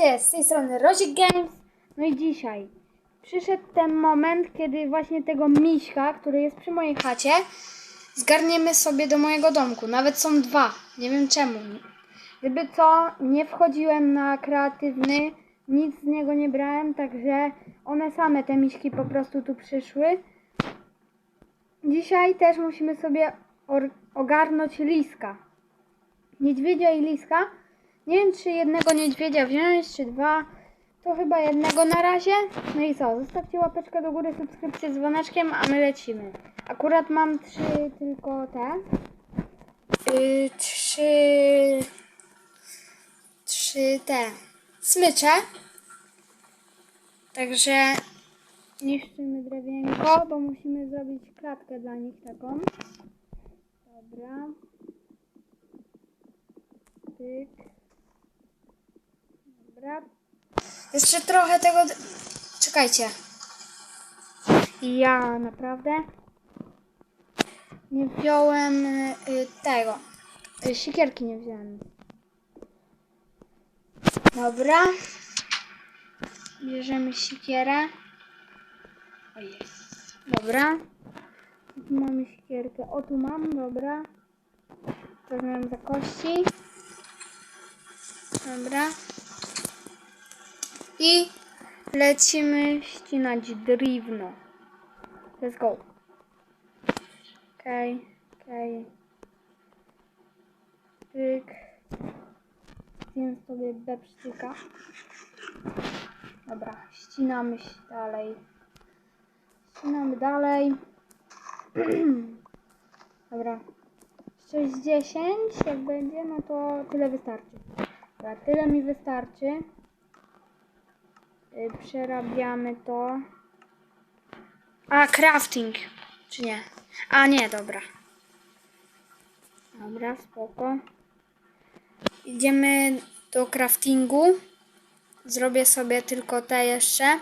Witajcie, z tej strony Rozik Games. No i dzisiaj przyszedł ten moment, kiedy właśnie tego miśka, który jest przy mojej chacie, zgarniemy sobie do mojego domku. Nawet są dwa. Nie wiem czemu. Gdyby co, nie wchodziłem na kreatywny, nic z niego nie brałem, także one same, te miśki po prostu tu przyszły. Dzisiaj też musimy sobie ogarnąć liska. Niedźwiedzia i liska. Nie wiem, czy jednego niedźwiedzia wziąć, czy dwa. To chyba jednego na razie. No i co? Zostawcie łapeczkę do góry, subskrypcję z dzwoneczkiem, a my lecimy. Akurat mam trzy tylko te. Yy, trzy. Trzy te. Smycze. Także niszczymy drewienko, bo musimy zrobić klatkę dla nich taką. Dobra. Tyk. Dobra. Jeszcze trochę tego. Czekajcie. Ja naprawdę nie wziąłem y, tego. Y, sikierki nie wziąłem. Dobra. Bierzemy sikierę. Ojej. Dobra. Tu mamy sikierkę. O, tu mam, dobra. Weźmiemy za kości. Dobra. I lecimy ścinać drewno. Let's go. Okej, okej. Pyk. Zjem sobie bepsztyka. Dobra, ścinamy się dalej. Ścinamy dalej. Dobra. 6-10 jak będzie, no to tyle wystarczy. Dobra, tyle mi wystarczy. Y, Przerabiamy to. A, crafting. Czy nie? A, nie, dobra. Dobra, spoko. Idziemy do craftingu. Zrobię sobie tylko te jeszcze.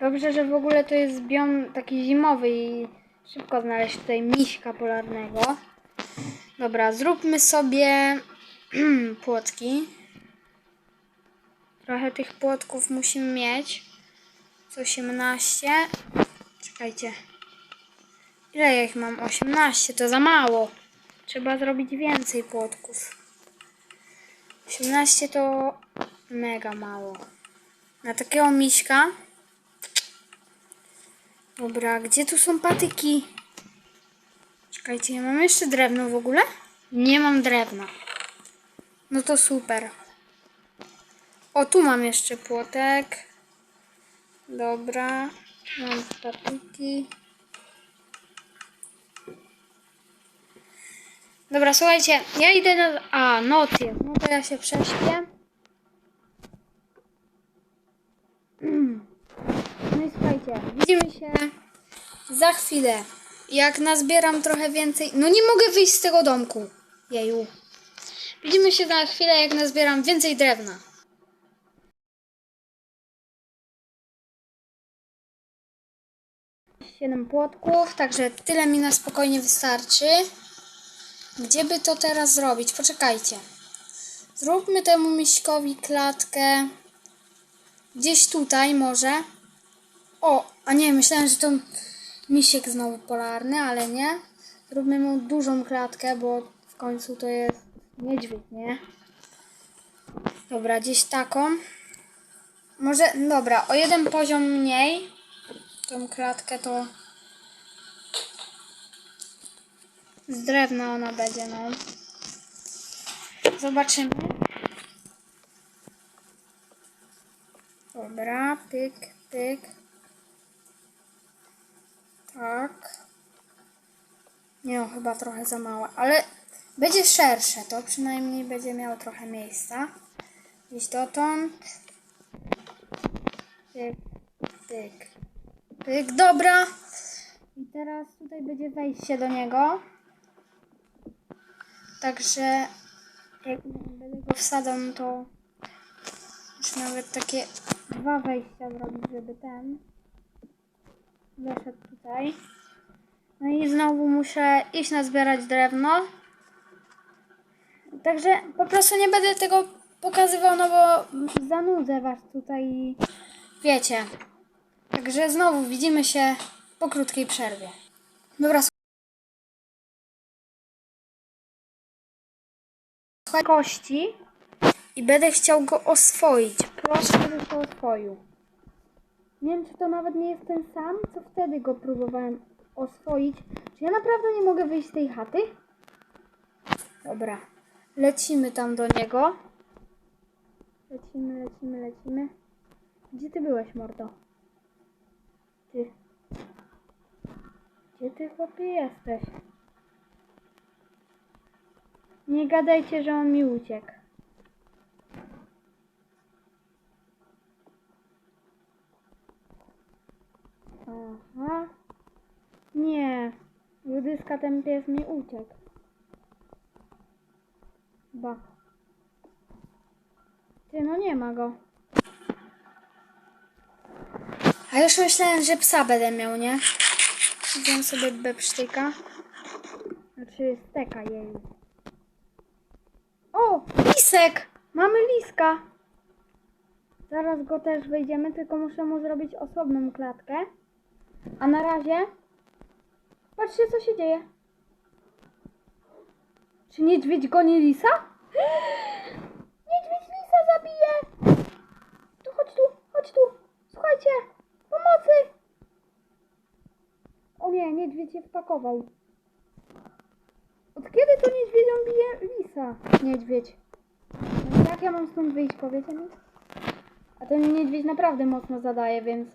Dobrze, że w ogóle to jest biom taki zimowy i szybko znaleźć tutaj miśka polarnego. Dobra, zróbmy sobie płotki. Trochę tych płotków musimy mieć. Z 18. Czekajcie. Ile ja ich mam? 18, to za mało. Trzeba zrobić więcej płotków. 18 to mega mało. Na takiego miśka. Dobra, gdzie tu są patyki? Czekajcie, ja mam jeszcze drewno w ogóle? Nie mam drewna. No to super. O, tu mam jeszcze płotek. Dobra. Mam patyki. Dobra, słuchajcie, ja idę na... A, noc jest. No to ja się prześpię. No i słuchajcie, widzimy się za chwilę. Jak nazbieram trochę więcej... No nie mogę wyjść z tego domku. Jeju. Widzimy się za chwilę, jak nazbieram więcej drewna. 7 płotków, także tyle mi na spokojnie wystarczy. Gdzie by to teraz zrobić? Poczekajcie. Zróbmy temu miśkowi klatkę. Gdzieś tutaj może. O, a nie, myślałem, że to misiek znowu polarny, ale nie. Zróbmy mu dużą klatkę, bo w końcu to jest niedźwiedź, nie? Dobra, gdzieś taką. Może, dobra, o jeden poziom mniej. Tą klatkę to z drewna ona będzie, no. Zobaczymy. Dobra, pyk, pyk. Tak. Nie, no, chyba trochę za mała, ale będzie szersze, to przynajmniej będzie miało trochę miejsca. Gdzieś dotąd. Pyk, pyk, pyk, dobra. I teraz tutaj będzie wejście do niego. Także jak będę go wsadzał, no to już nawet takie dwa wejścia zrobić, żeby ten weszedł tutaj. No i znowu muszę iść nazbierać drewno. Także po prostu nie będę tego pokazywał, no bo zanudzę was tutaj i wiecie. Także znowu widzimy się po krótkiej przerwie. Dobra, słuchaj kości i będę chciał go oswoić. Proszę, żeby się oswoił. Nie wiem, czy to nawet nie jest ten sam, co wtedy go próbowałem oswoić. Czy ja naprawdę nie mogę wyjść z tej chaty? Dobra. Lecimy tam do niego. Lecimy, lecimy, lecimy. Gdzie ty byłeś, mordo? Gdzie ty, chłopie, jesteś? Nie gadajcie, że on mi uciekł. Aha. Nie. Ludyska ten pies mi uciekł. Ba. Ty, no nie ma go. A już myślałem, że psa będę miał, nie? Wziąłem sobie bepsztyka. Znaczy steka jej. O! Lisek! Mamy liska! Zaraz go też wejdziemy, tylko muszę mu zrobić osobną klatkę. A na razie... Patrzcie, co się dzieje. Czy niedźwiedź goni lisa? Niedźwiedź lisa zabije! Tu, chodź tu, chodź tu. Słuchajcie, pomocy! O nie, niedźwiedź się wpakował. Od kiedy to niedźwiedzią bije lisa? Niedźwiedź. No jak ja mam stąd wyjść, powiecie mi? A ten niedźwiedź naprawdę mocno zadaje, więc...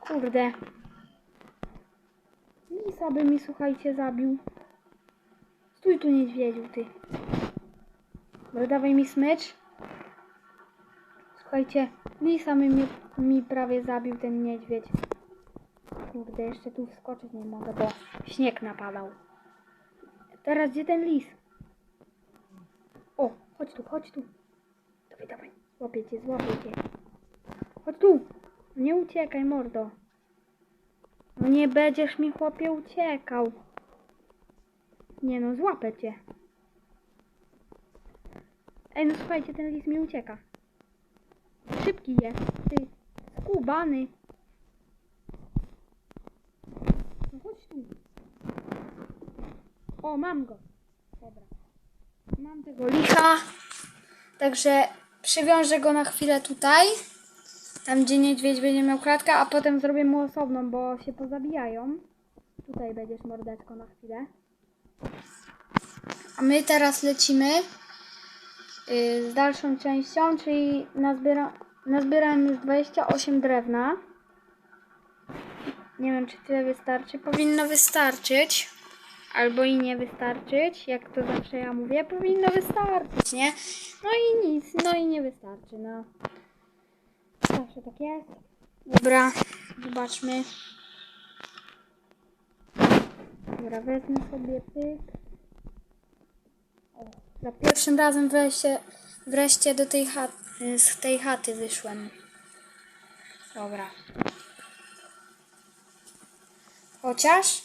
Kurde. Lisa by mi, słuchajcie, zabił. Stój tu, niedźwiedziu, ty. Dobra, dawaj mi smycz. Słuchajcie, lisa mi, mi, mi prawie zabił ten niedźwiedź. Kurde, jeszcze tu wskoczyć nie mogę, bo śnieg napadał. Teraz gdzie ten lis? O, chodź tu, chodź tu. Dawaj, dawaj. Złapię cię, złapię cię. Chodź tu. Nie uciekaj, mordo. No nie będziesz mi, chłopie, uciekał. Nie no, złapę cię. Ej, no słuchajcie, ten lis mi ucieka. Szybki jest. Ty, skubany. No chodź tu. O, mam go. Dobra. Mam tego licha. Także przywiążę go na chwilę tutaj. Tam, gdzie niedźwiedź będzie miał klatkę, a potem zrobię mu osobną, bo się pozabijają. Tutaj będziesz mordeczko na chwilę. A my teraz lecimy y, z dalszą częścią, czyli nazbiera, nazbierałem już 28 drewna. Nie wiem, czy tyle wystarczy. Powinno wystarczyć. Albo i nie wystarczyć, jak to zawsze ja mówię, powinno wystarczyć, nie? No i nic, no i nie wystarczy, no. Zawsze tak jest. Dobra, zobaczmy. Dobra, wezmę sobie pyk. O, za pierwszym razem wreszcie, wreszcie do tej chaty, z tej chaty wyszłem. Dobra. Chociaż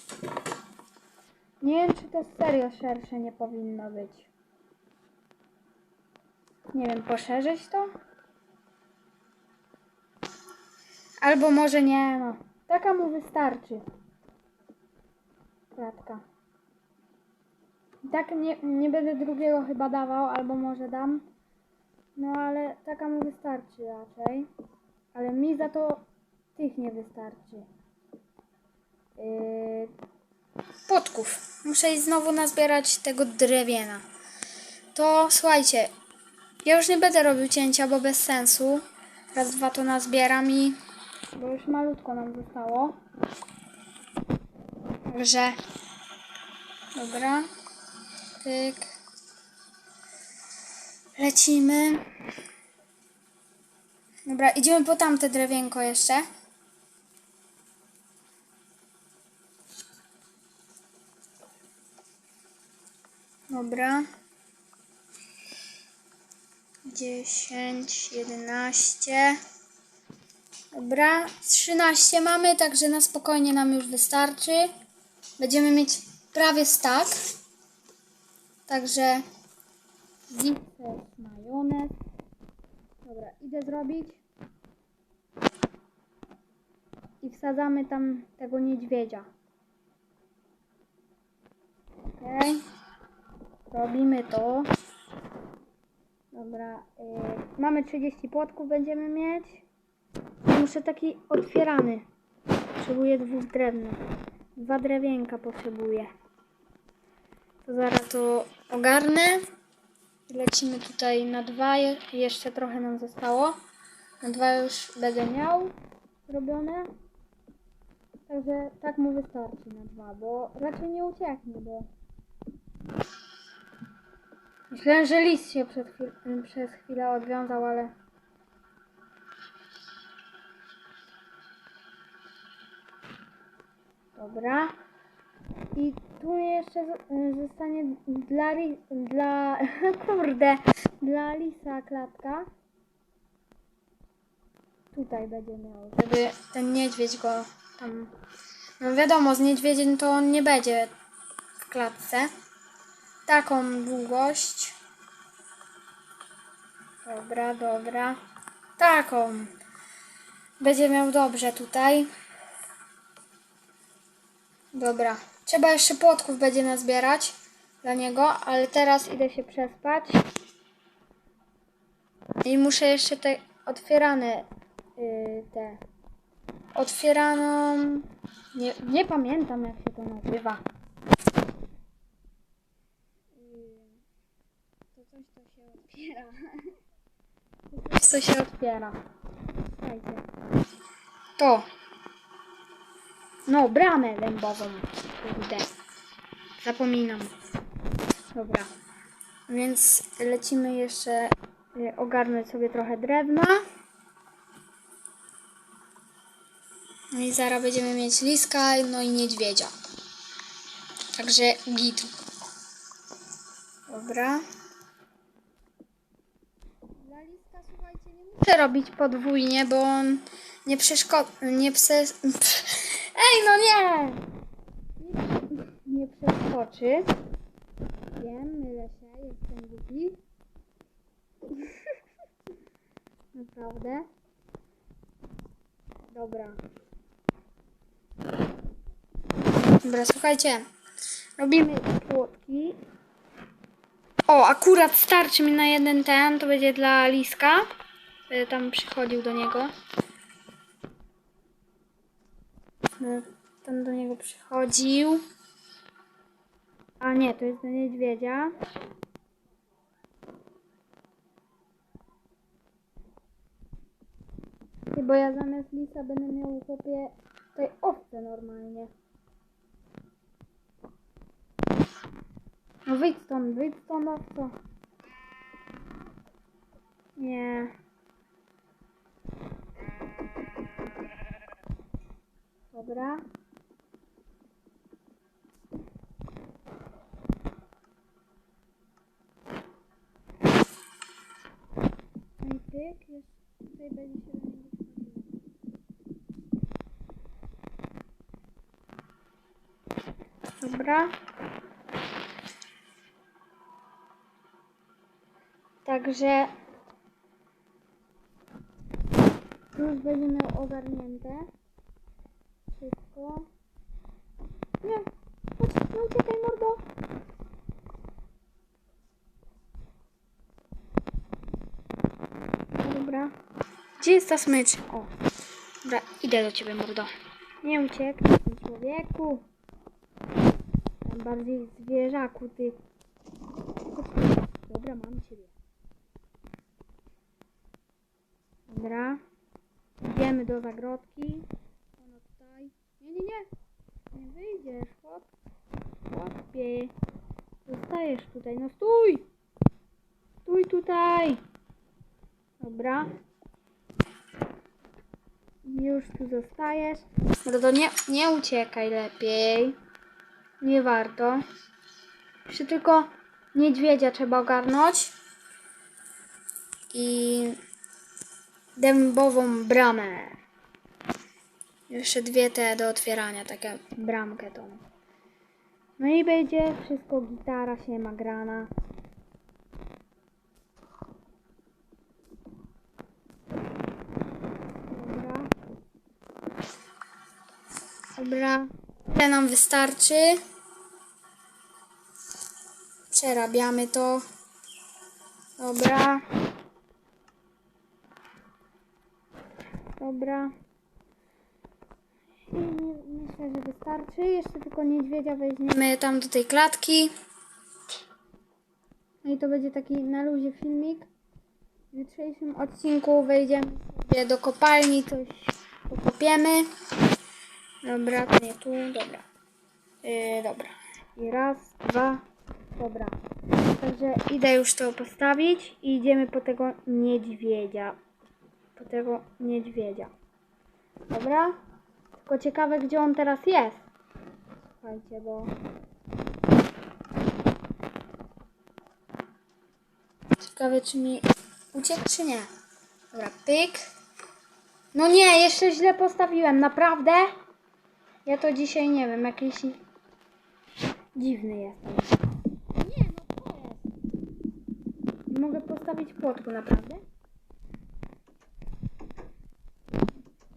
nie wiem, czy to serio szersze nie powinno być. Nie wiem, poszerzyć to? Albo może nie, no. Taka mu wystarczy. Kratka. I tak nie, nie będę drugiego chyba dawał, albo może dam. No ale taka mu wystarczy raczej. Ale mi za to tych nie wystarczy. Yy, płotków. Muszę znowu nazbierać tego drewiena. To słuchajcie, ja już nie będę robił cięcia, bo bez sensu. Raz, dwa to nazbieram i... Bo już malutko nam zostało. Także... Dobra. Tyk. Lecimy. Dobra, idziemy po tamte drewienko jeszcze. Dobra. 10, 11. Dobra, 13 mamy, także na spokojnie nam już wystarczy. Będziemy mieć prawie stak. Także Zipses majonez. Dobra, idę zrobić. I wsadzamy tam tego niedźwiedzia. Okej. Robimy to. Dobra. y, mamy 30 płotków, będziemy mieć. Muszę taki otwierany. Potrzebuję dwóch drewna. Dwa drewienka potrzebuję. To zaraz to ogarnę. Lecimy tutaj na dwa. Je- Jeszcze trochę nam zostało. Na dwa już będę miał robione. Także tak mu wystarczy na dwa, bo raczej nie ucieknie, bo Myślałem, że list się przed chwil, przez chwilę odwiązał, ale Dobra. I tu jeszcze z- zostanie dla, dla kurde, dla lisa klatka. Tutaj będzie miał, żeby ten niedźwiedź go tam... No wiadomo, z niedźwiedziem to on nie będzie w klatce. Taką długość. Dobra, dobra. Taką. Będzie miał dobrze tutaj. Dobra. Trzeba jeszcze płotków będzie nazbierać dla niego, ale teraz idę się przespać. I muszę jeszcze te otwierane yy, te otwieraną nie, nie pamiętam jak się to nazywa. To coś to się otwiera. To coś co się otwiera. Słuchajcie. To. No, bramę dębową. Kurde. Zapominam. Dobra. Więc lecimy jeszcze y, ogarnąć sobie trochę drewna. No i zaraz będziemy mieć liska, no i niedźwiedzia. Także git. Dobra. Dla liska, słuchajcie, nie muszę robić podwójnie, bo on nie przeszkodzi. Nie pse... Ej, no nie! Nie, przeskoczy. Wiem, mylę się, jestem głupi. Naprawdę. Dobra. Dobra, słuchajcie. Robimy płotki. O, akurat starczy mi na jeden ten, to będzie dla Liska. Będę tam przychodził do niego. No, Tam do niego przychodził. A nie, to jest do niedźwiedzia. Bo ja zamiast lisa będę miał chłopie tutaj owce normalnie. No wyjdź stąd, wyjdź stąd owco. Nie. Dobra. I pyk, już tutaj będzie się do niego. Dobra. Także już będzie miał ogarnięte wszystko. Nie, chodź, nie uciekaj mordo. Dobra. Gdzie jest ta smycz? O. Dobra, idę do ciebie, mordo. Nie ucieknij, ty człowieku. Tam bardziej zwierzaku, ty. Dobra, mam ciebie. Dobra. Idziemy do zagrodki. Nie, nie, nie. Wyjdziesz, chłop. Chłopie. Zostajesz tutaj. No stój! Stój tutaj! Dobra. Już tu zostajesz. Mordo, nie, nie uciekaj lepiej. Nie warto. Jeszcze tylko niedźwiedzia trzeba ogarnąć. I dębową bramę. Jeszcze dwie te do otwierania, takie bramkę tą. No i będzie wszystko gitara się ma grana. Dobra. Dobra. Tyle nam wystarczy. Przerabiamy to. Dobra. Dobra. I myślę, że wystarczy. Jeszcze tylko niedźwiedzia weźmiemy tam do tej klatki. No i to będzie taki na luzie filmik. W jutrzejszym odcinku wejdziemy sobie do kopalni, coś pokopiemy. Dobra, to nie tu, dobra. Yy, dobra. I raz, dwa, dobra. Także idę już to postawić i idziemy po tego niedźwiedzia. Po tego niedźwiedzia. Dobra? Tylko ciekawe, gdzie on teraz jest. Słuchajcie, bo... Ciekawe, czy mi uciekł, czy nie. Dobra, pyk. No nie, jeszcze źle postawiłem, naprawdę? Ja to dzisiaj nie wiem, jakiś dziwny jestem. Nie, no to jest. Nie mogę postawić płotku, naprawdę?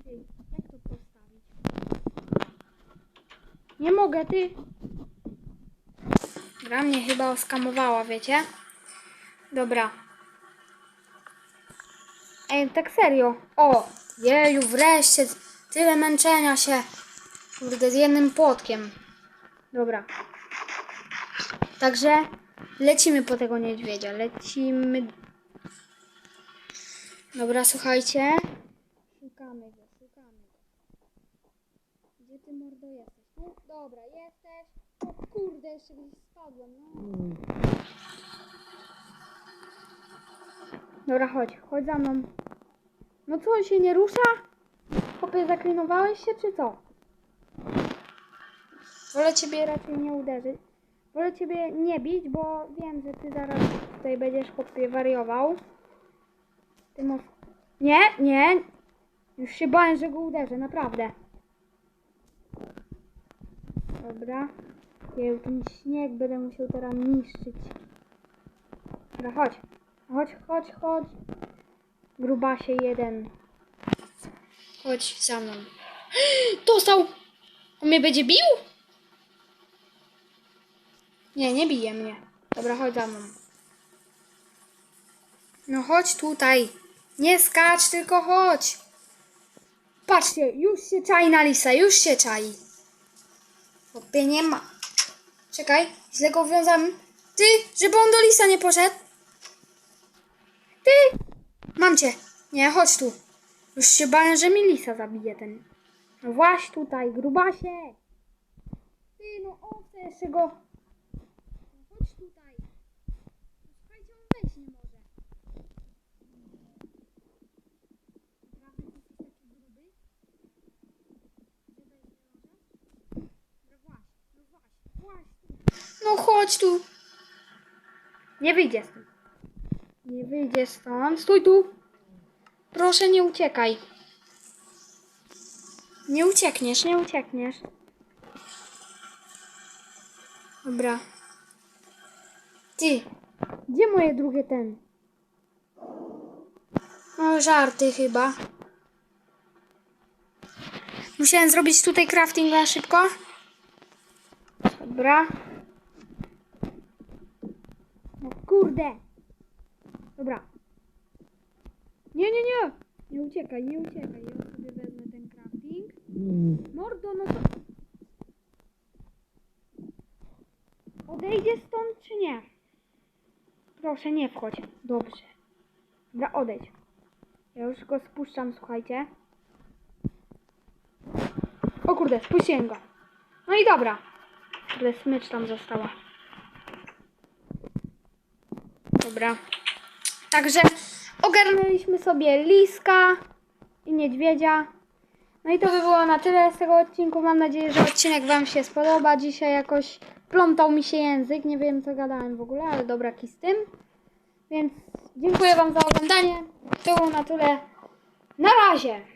Ej, jak to postawić? Nie mogę, ty. Gra mnie chyba oskamowała, wiecie? Dobra. Ej, tak serio. O, jeju, wreszcie. Tyle męczenia się. Kurde, z jednym płotkiem. Dobra. Także lecimy po tego niedźwiedzia. Lecimy. Dobra, słuchajcie. Szukamy go, szukamy go. Gdzie ty mordo jesteś? Dobra, jesteś. O kurde, jeszcze gdzieś spadłem. No. Dobra, chodź, chodź za mną. No co, on się nie rusza? Chłopie, zaklinowałeś się, czy co? Wolę ciebie raczej nie uderzyć. Wolę ciebie nie bić, bo wiem, że ty zaraz tutaj będziesz chłopie wariował. Ty mów... Nie, nie. Już się bałem, że go uderzę, naprawdę. Dobra. Jeju, ten śnieg będę musiał teraz niszczyć. Dobra, chodź. Chodź, chodź, chodź. Grubasie jeden. Chodź za mną. Dostał! On mnie będzie bił? Nie, nie bije mnie. Dobra, chodź za mną. No chodź tutaj. Nie skacz, tylko chodź. Patrzcie, już się czai na lisa, już się czai. Chłopie, nie ma. Czekaj, źle go wiązałem. Ty, żeby on do lisa nie poszedł. Ty! Mam cię. Nie, chodź tu. Już się bałem, że mi lisa zabije ten. No właś tutaj, grubasie. Ty, no owce jeszcze go. No chodź tutaj. No Słuchajcie, on wejść nie może. Naprawdę ty jesteś taki gruby? Że wejść nie może? No właś, no właś, właś tu. No chodź tu. Nie wyjdzie stąd. Nie wyjdzie stąd. Stój tu. Proszę, nie uciekaj. Nie uciekniesz, nie uciekniesz. Dobra. Ty, gdzie moje drugie ten? No, żarty chyba. Musiałem zrobić tutaj crafting na szybko. Dobra. No kurde. Dobra. Nie, nie, nie. Nie uciekaj, nie uciekaj. Ja sobie wezmę ten crafting. Mordo, no to... Odejdzie stąd, czy nie? Proszę, nie wchodź. Dobrze. Dobra, odejdź. Ja już go spuszczam, słuchajcie. O kurde, spuściłem go. No i dobra. Kurde, smycz tam została. Dobra. Także ogarnęliśmy sobie liska i niedźwiedzia. No i to by było na tyle z tego odcinku. Mam nadzieję, że odcinek Wam się spodoba. Dzisiaj jakoś plątał mi się język. Nie wiem, co gadałem w ogóle, ale dobra, z tym. Więc dziękuję Wam za oglądanie. To było na tyle. Na razie!